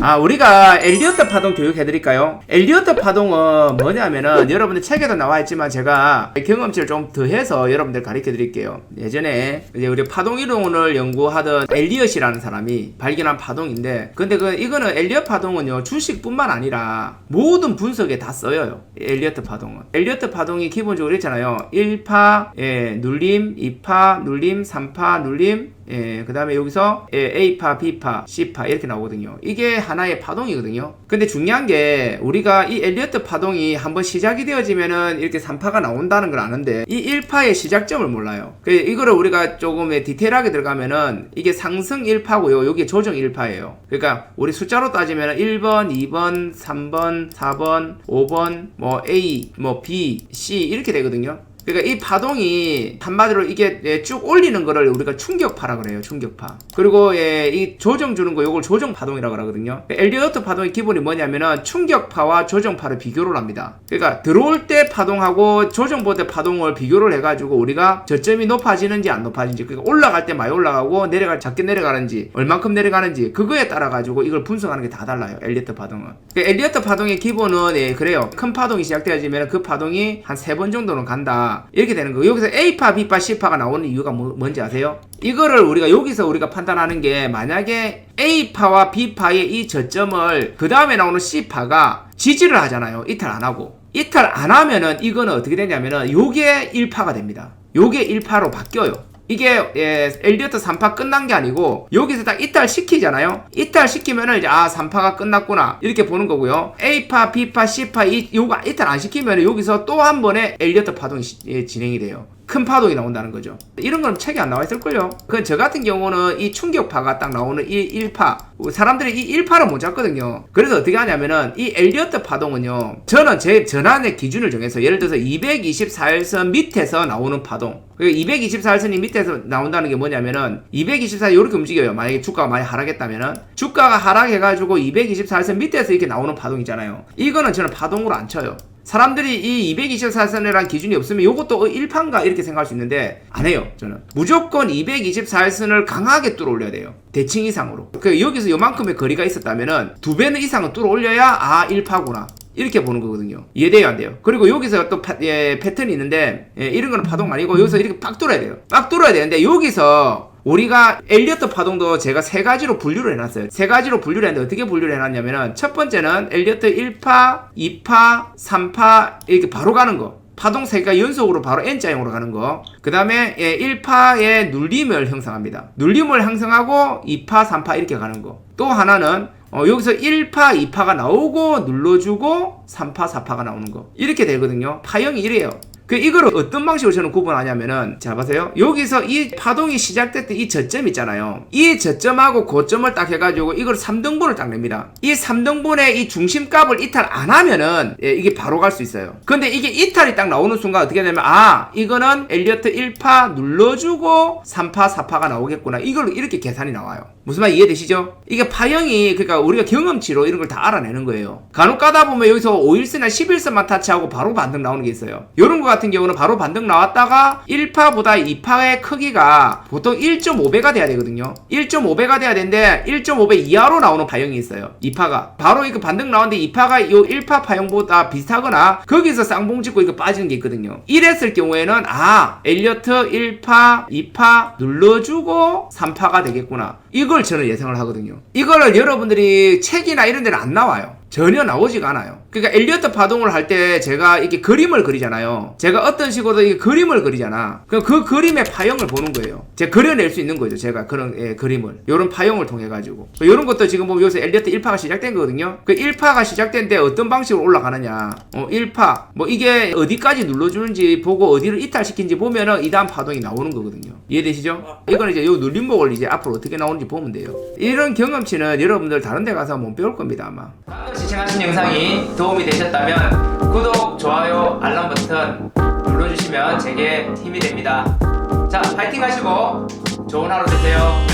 아 우리가 엘리어트 파동 교육해드릴까요? 엘리어트 파동은 뭐냐면은 여러분들 책에도 나와 있지만 제가 경험치를 좀 더해서 여러분들 가르쳐드릴게요. 예전에 이제 우리 파동 이론을 연구하던 엘리엇이라는 사람이 발견한 파동인데 근데 그 이거는 엘리엇 파동은요 주식뿐만 아니라 모든 분석에 다 써요. 엘리어트 파동은 엘리어트 파동이 기본적으로 있잖아요. 1파 예, 눌림, 2파 눌림, 3파 눌림 예, 그 다음에 여기서 예, A파, B파, C파 이렇게 나오거든요. 이게 하나의 파동이거든요. 근데 중요한 게 우리가 이 엘리어트 파동이 한번 시작이 되어지면은 이렇게 3파가 나온다는 걸 아는데 이 1파의 시작점을 몰라요. 그 이거를 우리가 조금 디테일하게 들어가면은 이게 상승 1파고요. 여기 조정 1파예요. 그러니까 우리 숫자로 따지면은 1번, 2번, 3번, 4번, 5번, 뭐 A, 뭐 B, C 이렇게 되거든요. 그러니까 이 파동이 한마디로 이게 예, 쭉 올리는 거를 우리가 충격파라 그래요. 충격파. 그리고 예, 이 조정 주는 거 요걸 조정 파동이라고 그러거든요. 엘리어트 파동의 기본이 뭐냐면은 충격파와 조정파를 비교를 합니다. 그러니까 들어올 때 파동하고 조정보 때 파동을 비교를 해가지고 우리가 저점이 높아지는지 안 높아지는지 그러니까 올라갈 때 많이 올라가고 내려갈 작게 내려가는지 얼만큼 내려가는지 그거에 따라 가지고 이걸 분석하는 게 다 달라요. 엘리어트 파동은. 그러니까 엘리어트 파동의 기본은 예, 그래요. 큰 파동이 시작되어지면 그 파동이 한 세 번 정도는 간다. 이렇게 되는 거예요. 여기서 A파, B파, C파가 나오는 이유가 뭐, 뭔지 아세요? 이거를 우리가 여기서 우리가 판단하는 게 만약에 A파와 B파의 이 저점을 그 다음에 나오는 C파가 지지를 하잖아요. 이탈 안 하고. 이탈 안 하면은 이거는 어떻게 되냐면은 요게 1파가 됩니다. 요게 1파로 바뀌어요. 이게 예, 엘리어트 3파 끝난 게 아니고 여기서 딱 이탈 시키잖아요. 이탈 시키면은 이제 아 3파가 끝났구나 이렇게 보는 거고요. A파, B파, C파 이 요거 이탈 안 시키면 여기서 또 한 번의 엘리어트 파동이 시- 예, 진행이 돼요. 큰 파동이 나온다는 거죠. 이런 건 책에 안 나와 있을걸요. 그 저 같은 경우는 이 충격파가 딱 나오는 이 1파. 사람들이 이 1파를 못 잡거든요. 그래서 어떻게 하냐면은 이 엘리어트 파동은요. 저는 제 전환의 기준을 정해서 예를 들어서 224일선 밑에서 나오는 파동. 그 224일선이 밑에서 나온다는 게 뭐냐면은 224 이렇게 움직여요. 만약에 주가가 많이 하락했다면은 주가가 하락해가지고 224일선 밑에서 이렇게 나오는 파동 있잖아요. 이거는 저는 파동으로 안 쳐요. 사람들이 이 224일선이라는 기준이 없으면 이것도 1판가 이렇게 생각할 수 있는데 안 해요 저는 무조건 224일선을 강하게 뚫어 올려야 돼요 대칭 이상으로 그 여기서 요만큼의 거리가 있었다면은 두 배는 이상은 뚫어 올려야 아 1파구나 이렇게 보는 거거든요. 이해돼요, 안 돼요? 그리고 여기서 또 파- 예, 패턴이 있는데, 예, 이런 거는 파동 아니고, 여기서 이렇게 빡 뚫어야 돼요. 빡 뚫어야 되는데, 여기서 우리가 엘리어트 파동도 제가 세 가지로 분류를 해놨어요. 세 가지로 분류를 했는데, 어떻게 분류를 해놨냐면은, 첫 번째는 엘리어트 1파, 2파, 3파, 이렇게 바로 가는 거. 파동 세 개가 연속으로 바로 N자형으로 가는 거. 그 다음에 1파의 눌림을 형성합니다. 눌림을 형성하고 2파, 3파 이렇게 가는 거. 또 하나는 어, 여기서 1파, 2파가 나오고 눌러주고 3파, 4파가 나오는 거. 이렇게 되거든요. 파형이 이래요. 그 이거를 어떤 방식으로 저는 구분하냐면은 자 보세요. 여기서 이 파동이 시작됐던 이 저점 있잖아요. 이 저점하고 고점을 딱 해가지고 이걸 3등분을 딱 냅니다. 이 3등분의 이 중심값을 이탈 안 하면은 예, 이게 바로 갈 수 있어요. 근데 이게 이탈이 딱 나오는 순간 어떻게 되냐면 아 이거는 엘리어트 1파 눌러주고 3파 4파가 나오겠구나. 이걸 이렇게 계산이 나와요. 무슨 말 이해되시죠? 이게 파형이 그러니까 우리가 경험치로 이런 걸 다 알아내는 거예요. 간혹 가다 보면 여기서 5일선이나 11선만 타치하고 바로 반등 나오는 게 있어요. 이런 거 같은 경우는 바로 반등 나왔다가 1파보다 2파의 크기가 보통 1.5배가 돼야 되거든요. 1.5배가 돼야 되는데 1.5배 이하로 나오는 파형이 있어요. 2파가. 바로 이거 반등 나왔는데 2파가 요 1파 파형보다 비슷하거나 거기서 쌍봉 찍고 이거 빠지는 게 있거든요. 이랬을 경우에는 아 엘리어트 1파 2파 눌러주고 3파가 되겠구나. 이걸 저는 예상을 하거든요. 이거를 여러분들이 책이나 이런 데는 안 나와요 전혀 나오지가 않아요. 그러니까 엘리어트 파동을 할 때 제가 이렇게 그림을 그리잖아요. 제가 어떤 식으로 이게 그림을 그리잖아. 그럼 그 그림의 파형을 보는 거예요. 제가 그려낼 수 있는 거죠. 제가 그런 예, 그림을. 이런 파형을 통해 가지고. 이런 것도 지금 보면 여기서 엘리어트 1파가 시작된 거거든요. 그 1파가 시작된데 어떤 방식으로 올라가느냐. 어, 1파. 뭐 이게 어디까지 눌러주는지 보고 어디를 이탈시킨지 보면은 이 다음 파동이 나오는 거거든요. 이해되시죠? 이거는 이제 요 눌림목을 이제 앞으로 어떻게 나오는지 보면 돼요. 이런 경험치는 여러분들 다른 데 가서 못 배울 겁니다, 아마. 시청하신 영상이 도움이 되셨다면 구독, 좋아요, 알람 버튼 눌러주시면 제게 힘이 됩니다. 자, 파이팅 하시고 좋은 하루 되세요.